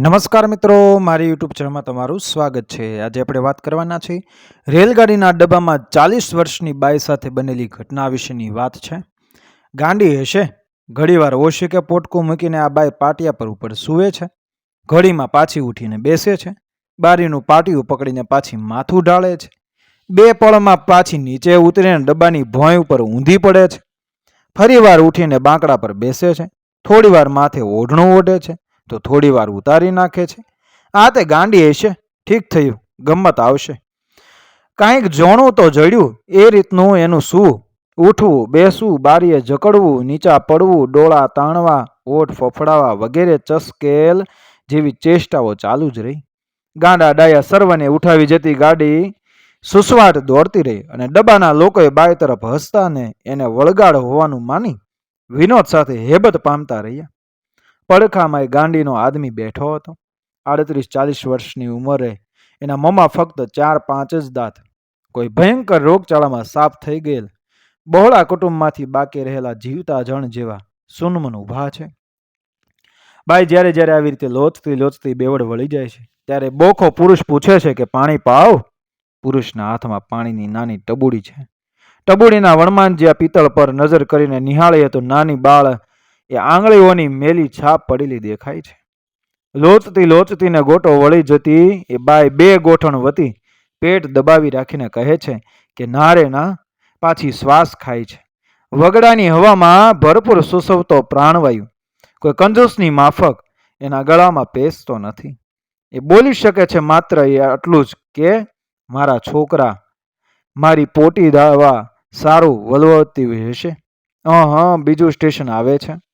નમસ્કાર મિત્રો, મારી યુટ્યુબ ચેનલમાં તમારું સ્વાગત છે. આજે આપણે વાત કરવાના છે રેલગાડીના ડબ્બામાં ચાલીસ વર્ષની બાઈ સાથે બનેલી ઘટના વિશેની વાત છે. ગાંડી હશે, ઘડીવાર ઓછી કે પોટકું મૂકીને આ બાઈ પાટિયા પર ઉપર સૂવે છે. ઘડીમાં પાછી ઉઠીને બેસે છે, બારીનું પાટિયું પકડીને પાછી માથું ઢાળે છે. બે પળમાં પાછી નીચે ઉતરીને ડબ્બાની ભોંય ઉપર ઊંધી પડે છે. ફરીવાર ઉઠીને બાંકડા પર બેસે છે, થોડીવાર માથે ઓઢણું ઓઢે છે. તો થોડી વાર ઉતારી નાખે છે. આ તે ગાંડી હશે. ઠીક થયું. ગમત આવશે. કાંઈક જોણું તો જડ્યું. એ રીતનું એનું શું ઉઠવું, બેસવું, બારીએ જકડવું, નીચા પડવું, ડોળા તાણવા ઓઠ ફફડાવા વગેરે ચસ્કેલ જેવી ચેષ્ટાઓ ચાલુ જ રહી. ગાંડા ડાયા સર્વને ઉઠાવી જતી ગાડી સુસવાટ દોડતી રહી અને ડબ્બાના લોકોએ બાય તરફ હસતા ને એને વળગાડ હોવાનું માની વિનોદ સાથે હેબત પામતા રહ્યા. પડખામાં એ ગાંડીનો આદમી બેઠો હતો. આડત્રીસ ચાલીસ વર્ષની ઉંમરે એના મમા ફક્ત ચાર પાંચ જ દાંત. કોઈ ભયંકર રોગચાળામાં સાફ થઈ ગયેલ. બહોળા કુટુંબમાંથી બાકી રહેલા જીવતા જણ જેવા સુનમન ઊભા છે. બાઈ જ્યારે જ્યારે આવી રીતે લોચતી લોચતી બેવડ વળી જાય છે, ત્યારે બોખો પુરુષ પૂછે છે કે, પાણી પાવ? પુરુષના હાથમાં પાણીની નાની ટબુડી છે. ટબુડીના વણમાન જ્યાં પિત્તળ પર નજર કરીને નિહાળીએ તો નાની બાળ એ આંગળીઓની મેલી છાપ પડેલી દેખાય છે. લોચતી લોચતીને ગોટો વળી જતી એ બાય બે ગોઠણ વતી પેટ દબાવી રાખીને કહે છે કે ના ના, પાછી શ્વાસ ખાય છે. વગડાની હવામાં ભરપૂર સુસવતો પ્રાણવાયુ. કોઈ કંજૂસની માફક એના ગળામાં પેસતો નથી. એ બોલી શકે છે માત્ર એ આટલું જ કે, મારા છોકરા, મારી પોટી દાવા સારું વલવતી હશે. હં બીજું સ્ટેશન આવે છે.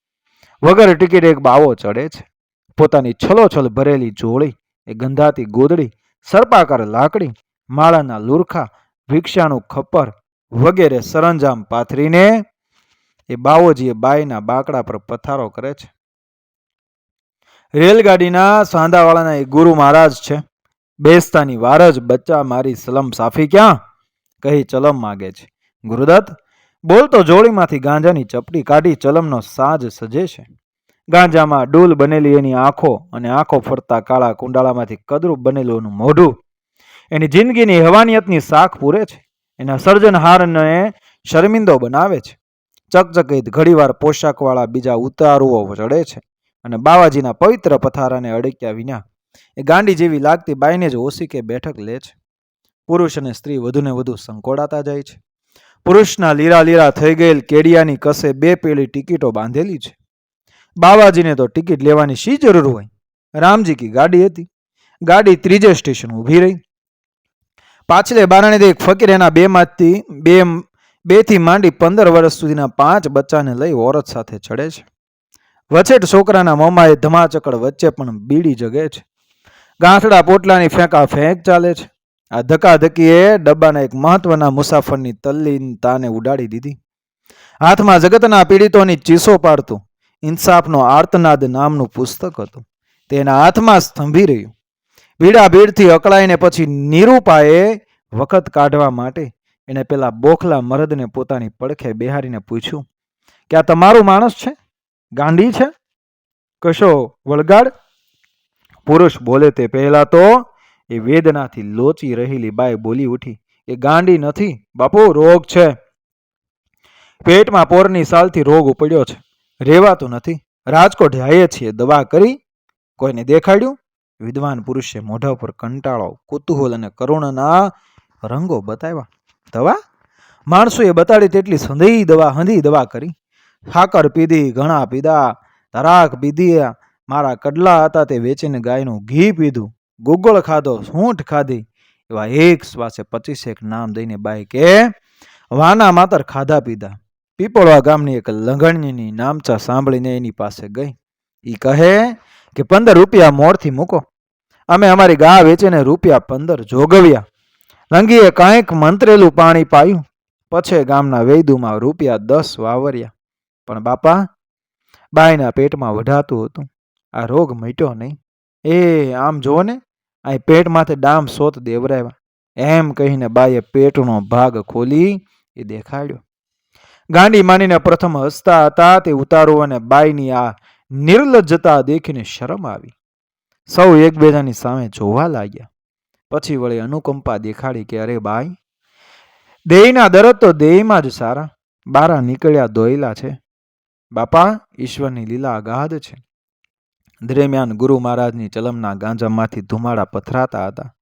વગર ટિકિટ એક બાવો ચડે છે. પોતાની છલોછલ ભરેલી જોળી એ ગંધાતી ગોદડી, સર્પાકાર લાકડી, માળાના લુરખા ભિક્ષાનું ખપ્પર વગેરે સરંજામ પાથરીને એ બાવોજીએ બાઈના બાકડા પર પથારો કરે છે. રેલગાડીના સાંધાવાળાના એ ગુરુ મહારાજ છે. બેસતાની વાર જ બચ્ચા મારી સલમ સાફી ક્યાં? કહી ચલમ માગે છે. ગુરુદત્ત બોલતો જોડીમાંથી ગાંજાની ચપટી કાઢી ચલમનો સાજ સજે છે. ગાંજામાં ડૂલ બનેલી એની આંખો અને આંખો ફરતા કાળા કુંડાળામાંથી કદરૂપ બનેલું એનું મોઢું. એની જિંદગીની હવાનિયતની શાખ પૂરે છે. એના સર્જનહારને શર્મિંદો બનાવે છે. ચકચકિત ઘડીવાર પોશાકવાળા બીજા ઉતારુઓ ચડે છે અને બાવાજીના પવિત્ર પથારાને અડક્યા વિના એ ગાંડી જેવી લાગતી બાઈને જ ઓસી કે બેઠક લે છે. પુરુષ અને સ્ત્રી વધુને વધુ સંકોડાતા જાય છે. પુરુષના લીરા લીરા થઈ ગયેલ કેડિયાની કસે બે પેલી ટિકિટો બાંધેલી છે? બાવાજીને તો ટિકિટ લેવાની શી જરૂર હોય? રામજી કી ગાડી હતી. ગાડી ત્રીજે સ્ટેશન ઊભી રહી. પાછલે બારણે એક ફકીર એના બેમાંથી બે બેથી માંડી પંદર વર્ષ સુધીના પાંચ બચ્ચાને લઈ ઓરત સાથે ચડે છે. વછેટ છોકરાના મોંમાં એ ધમાચકડ વચ્ચે પણ બીડી જગે છે. ગાંઠડા પોટલાની ફેંકા ફેંક ચાલે છે. આ ધકાધકીએ ડબ્બાના એક મહત્વના મુસાફરની તલ્લીનતાને ઉડાડી દીધી. હાથમાં જગતના પીડિતોની ચીસો પાડતું, ઇન્સાફનો આર્તનાદ નામનું પુસ્તક હતું. તેના હાથમાં સ્તંભી રહ્યું. ભીડા ભીડથી અકળાઈને પછી નિરૂપાએ વખત કાઢવા માટે એણે પેલા બોખલા મરદને પોતાની પડખે બેહારીને પૂછ્યું કે આ તમારું માણસ છે? ગાંડી છે? કશો વળગાડ? પુરુષ બોલે, તે પહેલા તો એ વેદનાથી લોચી રહેલી બાઈ બોલી ઉઠી, એ ગાંડી નથી, બાપુ, રોગ છે. પેટમાં પોરની સાલથી રોગ ઉપડ્યો છે, રેવાતું નથી. રાજકોટ જઈએ છીએ દવા કરી, કોઈને દેખાડ્યું? વિદ્વાન પુરુષે મોઢા ઉપર કંટાળો, કુતૂહલ અને કરુણના રંગો બતાવ્યા. દવા? માણસોએ બતાડી તેટલી સંધી દવા, હંધી દવા કરી. સાકર પીધી, ઘણા પીધા તરાક પીધી, મારા કડલા હતા તે વેચીને ગાયનું ઘી પીધું. ગુગળ ખાધો, સૂંઠ ખાધી. એવા એક શ્વાસે પચીસેક નામ દઈને બાઈ કે વાના માતર ખાધા પીધા. પીપળવા ગામની એક લંઘણીની નામચા સાંભળીને એની પાસે ગઈ. એ કહે કે, પંદર રૂપિયા મોડથી મૂકો. અમે અમારી ગા વેચીને રૂપિયા પંદર જોગવ્યા. લંગીએ કાંઈક મંત્રેલું પાણી પાયું. પછી ગામના વૈદુમાં રૂપિયા દસ વાવર્યા. પણ બાપા બાઈના પેટમાં વઢાતું હતું. આ રોગ મટ્યો નહીં. એ, આમ જુઓ ને આ પેટમાંથી ડામ સોત દેવરાવ્યા. એમ કહીને બાઈએ પેટનો ભાગ ખોલી એ દેખાડ્યો. ગાંડી માનીને પ્રથમ હસતા હતા, તે ઉતારો અને બાઈની આ નિર્લજ્જતા દેખીને શરમ આવી. સૌ એકબીજાની સામે જોવા લાગ્યા. પછી વળી અનુકંપા દેખાડી કે, અરે બાઈ દેહીના દરદ તો દેહીમાં જ સારા. બારા નીકળ્યા દોયલા છે. બાપા, ઈશ્વરની લીલા અગાધ છે. દરમિયાન ગુરુ મહારાજની ચલમના ગાંજામાંથી ધુમાડા પથરાતા હતા.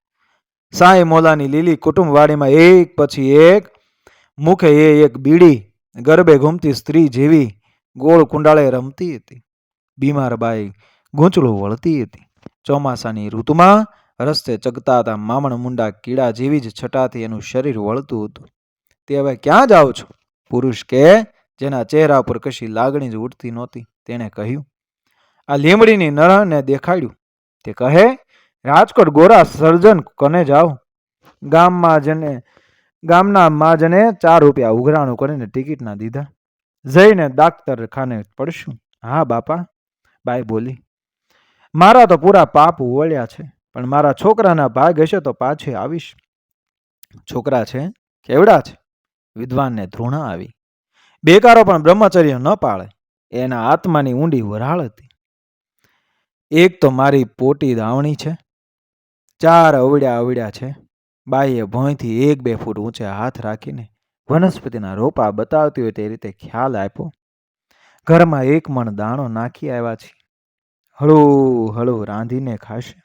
સાંઈ મોલાની લીલી કુટુંબવાડીમાં એક પછી એક, મુખે એ એક બીડી, ગરબે ઘૂમતી સ્ત્રી જેવી ગોળ કુંડાળે રમતી હતી. બીમાર બાઈ ગૂંચળું વળતી હતી. ચોમાસાની ઋતુમાં રસ્તે ચગતા હતા મામણ મુંડા કીડા જેવી જ છટાથી એનું શરીર વળતું હતું. તે હવે ક્યાં જાઓ છો? પુરુષ કે, જેના ચહેરા પર કશી લાગણી જ ઉઠતી નહોતી, તેણે કહ્યું. આ લીમડીની નરને દેખાડ્યું. તે કહે, રાજકોટ ગોરા સર્જન કને જાઓ ગામમાં જને, ગામના માજને ચાર રૂપિયા ઉઘરાણું કરીને ટિકિટના દીધા. જઈને દાક્તર ખાને પડશું. હા, બાપા. બાઈ બોલી, મારા તો પૂરા પાપ વળ્યા છે, પણ મારા છોકરાના ભાગ હશે તો પાછે આવીશ. છોકરા છે? કેવડા છે? વિદ્વાનને ધૃણા આવી. બેકારો પણ બ્રહ્મચર્ય ન પાળે. એના આત્માની ઊંડી વરાળ હતી. એક તો મારી પોટી દાવણી છે. ચાર અવડ્યા અવડ્યા છે. બાઈએ ભોંયથી એક બે ફૂટ ઊંચે હાથ રાખીને વનસ્પતિના રોપા બતાવતી હોય તે રીતે ખ્યાલ આપ્યો. ઘરમાં એક મણ દાણો નાખી આવ્યા છે. હળુ હળુ રાંધીને ખાશે.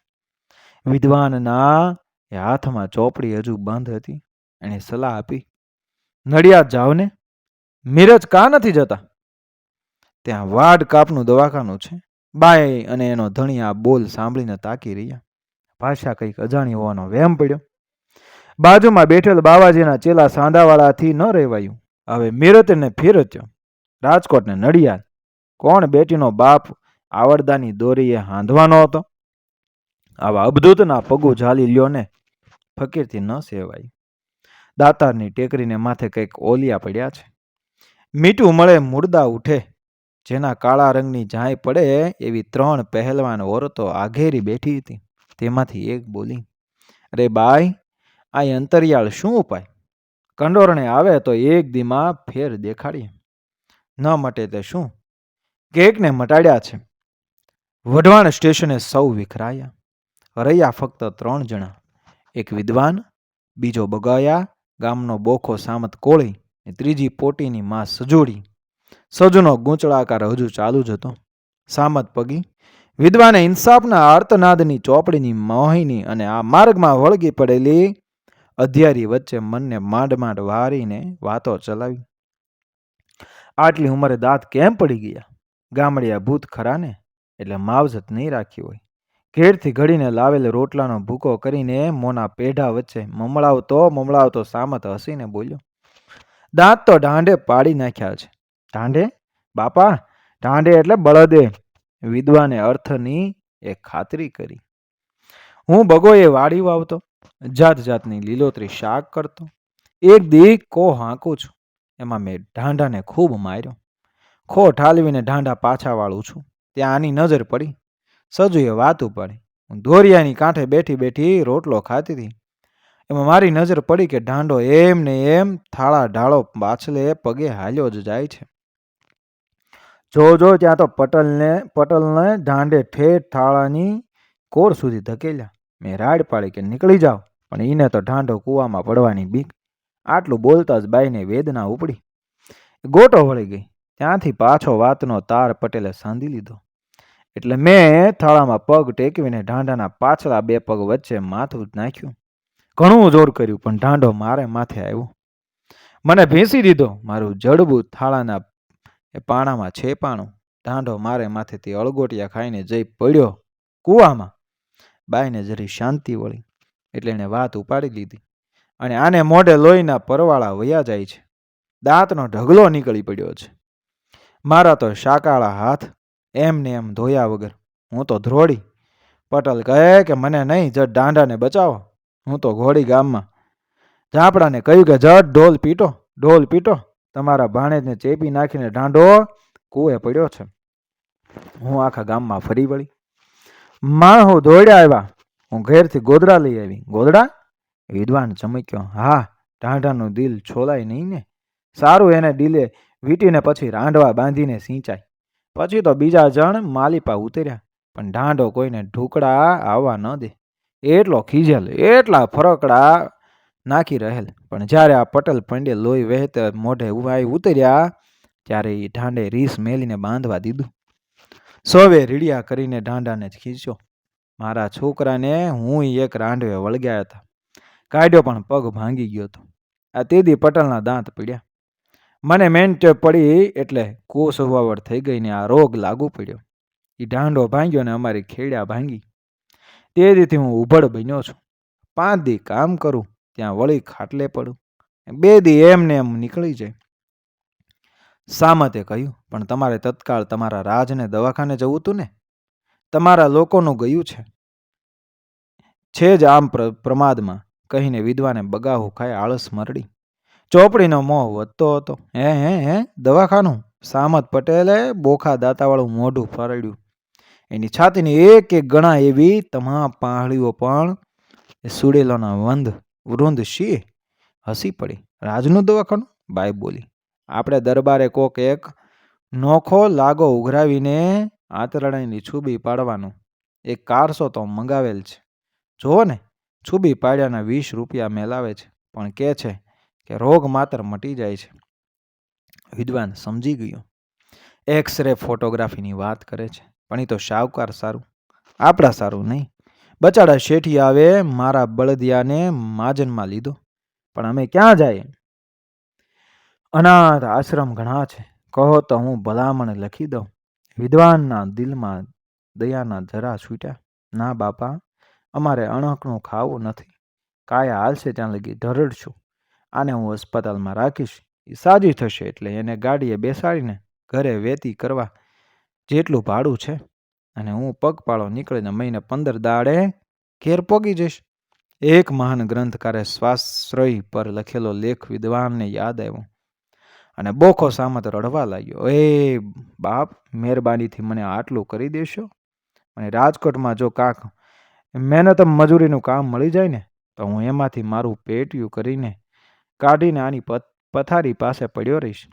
વિદ્વાનના એ હાથમાં ચોપડી હજુ બંધ હતી. એણે સલાહ આપી. નડિયાદ જાઓ ને મિરજ કા નથી જતા? ત્યાં વાડ કાપનું દવાખાનું છે. બાઈ અને એનો ધણી આ બોલ સાંભળીને તાકી રહ્યા. ભાષા કંઈક અજાણી હોવાનો વહેમ પડ્યો. બાજુમાં બેઠેલ બાવાજીના ચેલા સાંધાવાળાથી ન રહેવાયું. હવે મિરતને ફેરત્યો રાજકોટને નડિયાદ. કોણ બેટીનો બાપ આવડદાની દોરીએ હાંધવાનો હતો? આવા અબધૂતના પગું ઝાલી લ્યો ને. ફકીરથી ન સેવાય. દાતારની ટેકરીને માથે કંઈક ઓલિયા પડ્યા છે. મીઠું મળે મુર્દા ઉઠે. જેના કાળા રંગની જાય પડે એવી ત્રણ પહેલવાન ઓરતો આઘેરી બેઠી હતી. તેમાંથી એક બોલી, અરે બાઈ આ અંતરિયાળ શું ઉપાય? કંડોરણે આવે તો એક દીમાં ફેર દેખાડીએ. ન મટે તે શું? કેકને મટાડ્યા છે. વઢવાણ સ્ટેશને સૌ વિખરાયા. રહ્યા ફક્ત ત્રણ જણા. એક વિદ્વાન, બીજો બગાયા, ગામનો બોખો સામત કોળી ત્રીજી પોટીની માં સજોડી. સજનો ગૂંચળાકાર હજુ ચાલુ જ હતો. સામત પગી, વિદ્વાને ઇન્સાફના આર્તનાદની ચોપડીની મોહિની અને આ માર્ગમાં વળગી પડેલી અધ્યારી વચ્ચે મનને માંડ માંડ વારીને વાતો ચલાવી. આટલી ઉંમરે દાંત કેમ પડી ગયા? ગામડિયા ભૂત ખરા ને એટલે માવજત નહીં રાખી હોય. ઘેરથી ઘડીને લાવેલ રોટલાનો ભૂકો કરીને મોના પેઢા વચ્ચે મમળાવતો મમળાવતો સામત હસીને બોલ્યો, દાંત તો ઢાંઢે પાડી નાખ્યા છે. ઢાંઢે? બાપા, ઢાંઢે એટલે બળદે. વિદ્વાને અર્થની એ ખાતરી કરી. હું બગોએ વાડી વાવતો જાત જાતની લીલોતરી શાક કરતો. એક દી કો હાંકું છું, એમાં મેં ઢાંઢાને ખૂબ માર્યો. ખો ઠાલવીને ઢાંઢા પાછા વાળું છું, ત્યાં આની નજર પડી. સજુએ વાત ઉપાડી. હું ધોરિયાની કાંઠે બેઠી બેઠી રોટલો ખાતી હતી. એમાં મારી નજર પડી કે ઢાંડો એમ ને એમ થાળા ઢાળો પાછલે પગે હાલ્યો જ જાય છે. જો જો, ત્યાં તો પટલને પટલને ઢાંડે ઠેઠ થાળાની કોર સુધી ધકેલ્યા. મેં રાડ પાડી કે નીકળી જાઓ, પણ એને તો ઢાંઢો કૂવામાં પડવાની બીક. આટલું બોલતા જ બાઈને વેદના ઉપડી. ગોટો વળી ગઈ. ત્યાંથી પાછો વાતનો તાર પટેલે સાંધી લીધો. એટલે મેં થાળામાં પગ ટેકવીને ઢાંઢાના પાછલા બે પગ વચ્ચે માથું નાખ્યું. ઘણું જોર કર્યું, પણ ઢાંઢો મારે માથે આવ્યો. મને ભેંસી દીધો. મારું જડબું થાળાના એ પાણામાં છેપાણું ઢાંઢો મારે માથેથી અળગોટિયા ખાઈને જઈ પડ્યો કૂવામાં. બાઈને જરી શાંતિ વળી, એટલે એણે વાત ઉપાડી લીધી. અને આને મોઢે લોહીના પરવાળા વયા જાય છે. દાંતનો ઢગલો નીકળી પડ્યો છે. મારા તો શાકાળા હાથ એમ ને એમ ધોયા વગર. હું તો ધ્રોડી પટલ કહે કે મને નહીં જટ ડાંડાને બચાવો. હું તો ઘોડી ગામમાં. ઝાપડાને કહ્યું કે જટ ઢોલ પીટો ઢોલ પીટો. તમારા ભાણેજને ચેપી નાખીને ઢાંઢો કૂએ પડ્યો છે. હું આખા ગામમાં ફરી વળી. માણહો દોડ્યા આવ્યા. હું ઘેરથી ગોદડા લઈ આવી. ગોદડા? વિદ્વાન ચમક્યો. હા, ઢાંઢાનું દિલ છોલાય નહીં ને? સારું એને દિલે વીટીને પછી રાંડવા બાંધીને સિંચાય. પછી તો બીજા જણ માલિપા ઉતર્યા. પણ ઢાંઢો કોઈને ઢુકડા આવવા ન દે. એટલો ખીજેલ, એટલા ફરકડા નાખી રહેલ. પણ જ્યારે આ પટલ પંડે લોહી વહેતે મોઢે ઉવાઈ ઉતર્યા, ત્યારે એ ઢાંડે રીસ મેલીને બાંધવા દીધું. સૌએ રીડિયા કરીને ઢાંડાને જ ખીચ્યો. મારા છોકરાને હું એક રાંડવે વળગ્યા હતા. કાઢ્યો પણ પગ ભાંગી ગયો હતો. આ તેદી પટલના દાંત પીડ્યા. મને મેન્ટ પડી એટલે કોસ હોવાવટ થઈ ગઈ ને આ રોગ લાગુ પડ્યો. એ ઢાંડો ભાંગ્યો ને અમારી ખેડ્યા ભાંગી. તે દીથી હું ઉભડ બન્યો છું. પાંચ દી કામ કરું. ત્યાં વળી ખાટલે પડું. બે દી એમને એમ નીકળી જાય. સામતે કહ્યું, પણ તમારે તત્કાળ તમારા રાજને દવાખાને જવું તું ને? તમારા લોકોનું ગયું છે. છે જ આમ પ્ર- પ્રમાદમાં કહીને વિધવાને બગાહું ખાઈ આળસ મરડી. ચોપડીનો મોહ વધતો હતો. હે હે હે, દવાખાનું? સામત પટેલે બોખા દાંતાવાળું મોઢું ફરડ્યું. એની છાતીની એક એક ગણા એવી તમામ પાહળીઓ પણ એ સુડેલોના વંદ વૃંદ શી? હસી પડી. રાજનું દવાખાનું? બાઈ બોલી. આપણે દરબારે કોક એક નોખો લાગો ઉઘરાવીને આંતરડાની છૂબી પાડવાનો. એક કારસો તો મંગાવેલ છે. જુઓ ને, છૂબી પાડ્યાના વીસ રૂપિયા મેલાવે છે. પણ કહે છે કે રોગ માત્ર મટી જાય છે. વિદ્વાન સમજી ગયો. એક્સરે ફોટોગ્રાફીની વાત કરે છે. પણ એ તો શાહુકાર સારું. આપણા સારું નહીં. બચાડા શેઠી આવે, મારા બળદિયાને માજનમાં લીધો. પણ અમે ક્યાં જાય? અનાથ આશ્રમ ઘણા છે. કહો તો હું ભલામણ લખી દઉં. વિદ્વાનના દિલમાં દયાના જરા છૂટ્યા. ના બાપા, અમારે અણકનું ખાવું નથી. કાયા હાલશે ત્યાં લગી ઢરડશું આને હું અસ્પતાલમાં રાખીશ. એ સાજી થશે એટલે એને ગાડીએ બેસાડીને ઘરે વેતી કરવા જેટલું ભાડું છે. અને હું પગપાળો નીકળીને મહિને પંદર દાડે ઘેર પોગી જઈશ. એક મહાન ગ્રંથકારે સ્વાશ્રય પર લખેલો લેખ વિદ્વાનને યાદ આવ્યો અને બોખો સામત રડવા લાગ્યો. એ બાપ, મહેરબાનીથી મને આટલું કરી દેશો? અને રાજકોટમાં જો કાંક મહેનત મજૂરીનું કામ મળી જાય ને, તો હું એમાંથી મારું પેટિયું કરીને કાઢીને આની પથ- પથારી પાસે પડ્યો રહીશ.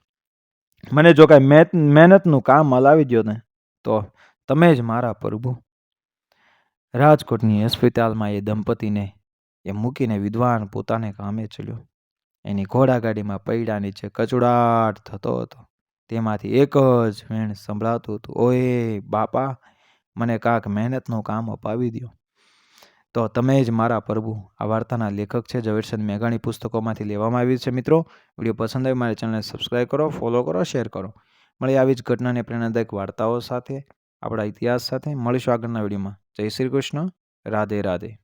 મને જો કાંઈ મહેનત મહેનતનું કામ હલાવી દો ને, તો તમે જ મારા પ્રભુ રાજકોટની હોસ્પિટલમાં એ દંપતીને, એ મૂકીને વિદ્વાન પોતાને કામે ચલ્યો એની ઘોડાગાડીમાં પૈડા નીચે કચડાટ થતો હતો. તેમાંથી એક જ વેણ સંભળાતું હતું. ઓએ, બાપા, મને કાંક મહેનતનું કામ અપાવી દો તો તમે જ મારા પ્રભુ આ વાર્તાના લેખક છે ઝવેરચંદ મેઘાણી. પુસ્તકોમાંથી લેવામાં આવી છે મિત્રો. વીડિયો પસંદ આવે મારી ચેનલને સબસ્ક્રાઈબ કરો, ફોલો કરો, શેર કરો. મળી આવી જ ઘટનાને પ્રેરણાદાયક વાર્તાઓ સાથે. આપણા ઇતિહાસ સાથે મળીશું આગળના વિડીયોમાં. જય શ્રી કૃષ્ણ. રાધે રાધે.